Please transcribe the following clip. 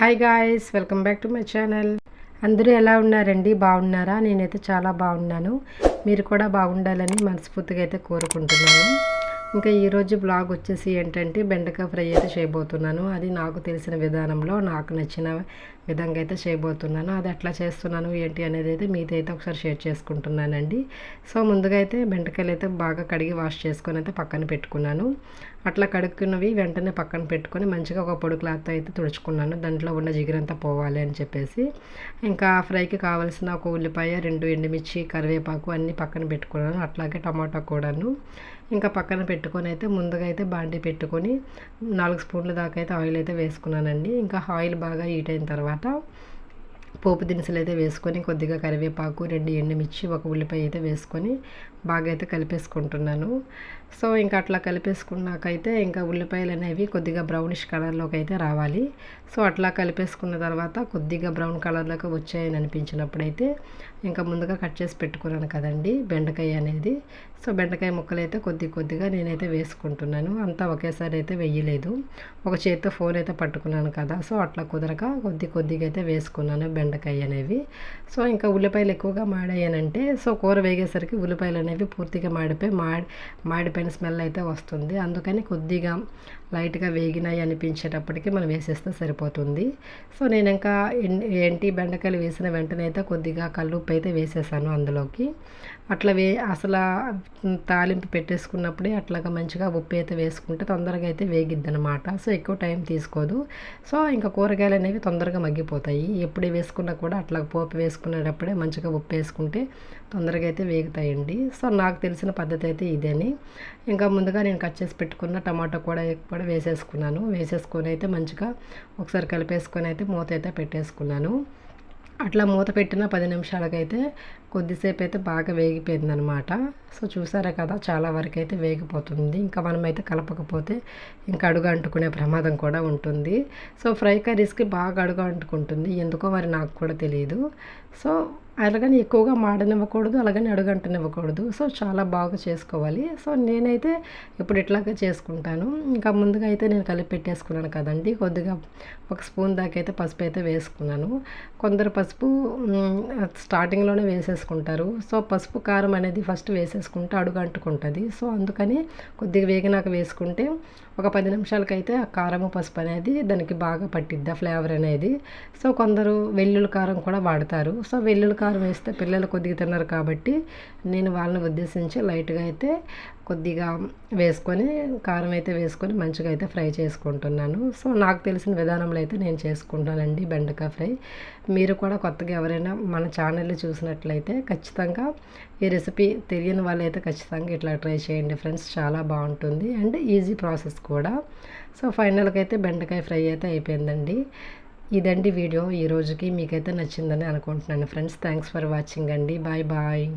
Hi guys welcome back to my channel అందరూ ఎలా ఉన్నారండి? బాగున్నారా? నేనైతే చాలా బాగున్నాను. మీరు కూడా బాగుండాలని మనస్ఫూర్తిగా అయితే కోరుకుంటున్నాను. ఇంకా ఈరోజు బ్లాగ్ వచ్చేసి ఏంటంటే బెండకాయ ఫ్రై అయితే చేయబోతున్నాను. అది నాకు తెలిసిన విధానంలో నాకు నచ్చిన విధంగా అయితే చేయబోతున్నాను. అది ఎట్లా చేస్తున్నాను ఏంటి అనేది అయితే మీతో అయితే ఒకసారి షేర్ చేసుకుంటున్నానండి. సో ముందుగా అయితే బెండకాయలు అయితే బాగా కడిగి వాష్ చేసుకొని అయితే పక్కన పెట్టుకున్నాను. అట్లా కడుక్కున్నవి వెంటనే పక్కన పెట్టుకొని మంచిగా ఒక పొడి క్లాత్ అయితే తుడుచుకున్నాను. దాంట్లో ఉన్న జిగురంతా పోవాలి అని చెప్పేసి. ఇంకా ఫ్రైకి కావాల్సిన ఒక ఉల్లిపాయ రెండు ఎండుమిర్చి కరివేపాకు అన్నీ పక్కన పెట్టుకున్నాను. అట్లాగే టమాటా కూడాను. ఇంకా పక్కన పెట్టుకొని అయితే ముందుగా అయితే బాండి పెట్టుకొని నాలుగు స్పూన్ల దాకా అయితే ఆయిల్ అయితే వేసుకున్నానండి. ఇంకా ఆయిల్ బాగా హీట్ అయిన తర్వాత పోపు దినుసులు అయితే వేసుకొని కొద్దిగా కరివేపాకు రెండు ఎండుమిర్చి ఒక ఉల్లిపాయ అయితే వేసుకొని బాగా అయితే కలిపేసుకుంటున్నాను. సో ఇంకా అట్లా కలిపేసుకున్నాకైతే ఇంకా ఉల్లిపాయలు అనేవి కొద్దిగా బ్రౌనిష్ కలర్లోకి అయితే రావాలి. సో అట్లా కలిపేసుకున్న తర్వాత కొద్దిగా బ్రౌన్ కలర్లోకి వచ్చాయని అనిపించినప్పుడైతే ఇంకా ముందుగా కట్ చేసి పెట్టుకున్నాను కదండి బెండకాయ అనేది. సో బెండకాయ ముక్కలు అయితే కొద్ది కొద్దిగా నేనైతే వేసుకుంటున్నాను. అంతా ఒకేసారి అయితే వెయ్యలేదు ఒక చేతితో ఫోన్ అయితే పట్టుకున్నాను కదా సో అట్లా కుదరక కొద్ది కొద్దిగా అయితే వేసుకున్నాను బెండ బెండకాయ అనేవి. సో ఇంకా ఉల్లిపాయలు ఎక్కువగా మాడాయనంటే సో కూర వేగేసరికి ఉల్లిపాయలు అనేవి పూర్తిగా మాడిపోయి మాడి మాడిపోయిన స్మెల్ అయితే వస్తుంది. అందుకని కొద్దిగా లైట్గా వేగినాయి అనిపించేటప్పటికి మనం వేసేస్తే సరిపోతుంది. సో నేను ఇంకా ఏంటి బెండకాయలు వేసిన వెంటనే అయితే కొద్దిగా కల్లుప్పు అయితే వేసేసాను అందులోకి. అట్లా వే అసలు తాలింపు పెట్టేసుకున్నప్పుడే అట్లాగా మంచిగా ఉప్పు అయితే వేసుకుంటే తొందరగా అయితే వేగిద్ది అనమాట సో ఎక్కువ టైం తీసుకోదు. సో ఇంకా కూరగాయలు అనేవి తొందరగా మగ్గిపోతాయి. ఎప్పుడే వేసుకున్నా కూడా అట్లా పోపు వేసుకునేటప్పుడే మంచిగా ఉప్పు వేసుకుంటే తొందరగా అయితే వేగుతాయండి. సో నాకు తెలిసిన పద్ధతి అయితే ఇదేని. ఇంకా ముందుగా నేను కట్ చేసి పెట్టుకున్న టమాటా కూడా కూడా వేసేసుకున్నాను. వేసేసుకొని అయితే మంచిగా ఒకసారి కలిపేసుకొని అయితే మూత అయితే పెట్టేసుకున్నాను. అట్లా మూత పెట్టిన పది నిమిషాలకైతే కొద్దిసేపు అయితే బాగా వేగిపోయింది అనమాట సో చూసారా కదా చాలా వరకు అయితే వేగిపోతుంది. ఇంకా మనమైతే కలపకపోతే ఇంకా అడుగు అంటుకునే ప్రమాదం కూడా ఉంటుంది. సో ఫ్రై కర్రీస్కి బాగా అడుగు అంటుకుంటుంది. ఎందుకో మరి నాకు కూడా తెలియదు సో అలాగని ఎక్కువగా మాడనివ్వకూడదు అలాగని అడుగంటనివ్వకూడదు సో చాలా బాగా చేసుకోవాలి. సో నేనైతే ఇప్పుడు ఇట్లాగే చేసుకుంటాను. ఇంకా ముందుగా అయితే నేను కలిపి పెట్టేసుకున్నాను కదండి. కొద్దిగా ఒక స్పూన్ దాకా అయితే పసుపు అయితే వేసుకున్నాను. కొందరు పసుపు స్టార్టింగ్లోనే వేసేసుకుంటారు సో పసుపు కారం అనేది ఫస్ట్ వేసేసుకుంటే అడుగు అంటుకుంటుంది. సో అందుకని కొద్దిగా వేగినాక వేసుకుంటే ఒక పది నిమిషాలకైతే ఆ కారము పసుపు అనేది దానికి బాగా పట్టిద్ది ఫ్లేవర్ అనేది. సో కొందరు వెల్లుల్లి కారం కూడా వాడతారు. సో వెల్లుల్లి కారం వేస్తే పిల్లలు కొద్దిగా తిన్నారు కాబట్టి నేను వాళ్ళని ఉద్దేశించి లైట్గా అయితే కొద్దిగా వేసుకొని కారం అయితే వేసుకొని మంచిగా అయితే ఫ్రై చేసుకుంటున్నాను. సో నాకు తెలిసిన విధానంలో అయితే నేను చేసుకుంటానండి బెండకాయ ఫ్రై. మీరు కూడా కొత్తగా ఎవరైనా మన ఛానల్ని చూసినట్లయితే ఖచ్చితంగా ఈ రెసిపీ తెలియని వాళ్ళైతే ఖచ్చితంగా ఇట్లా ట్రై చేయండి ఫ్రెండ్స్. చాలా బాగుంటుంది అండ్ ఈజీ ప్రాసెస్ కూడా. సో ఫైనల్గా అయితే బెండకాయ ఫ్రై అయితే అయిపోయిందండి. ఇదండి వీడియో. ఈ రోజుకి మీకైతే నచ్చిందని అనుకుంటున్నాను ఫ్రెండ్స్. థ్యాంక్స్ ఫర్ వాచింగ్ అండి. Bye bye.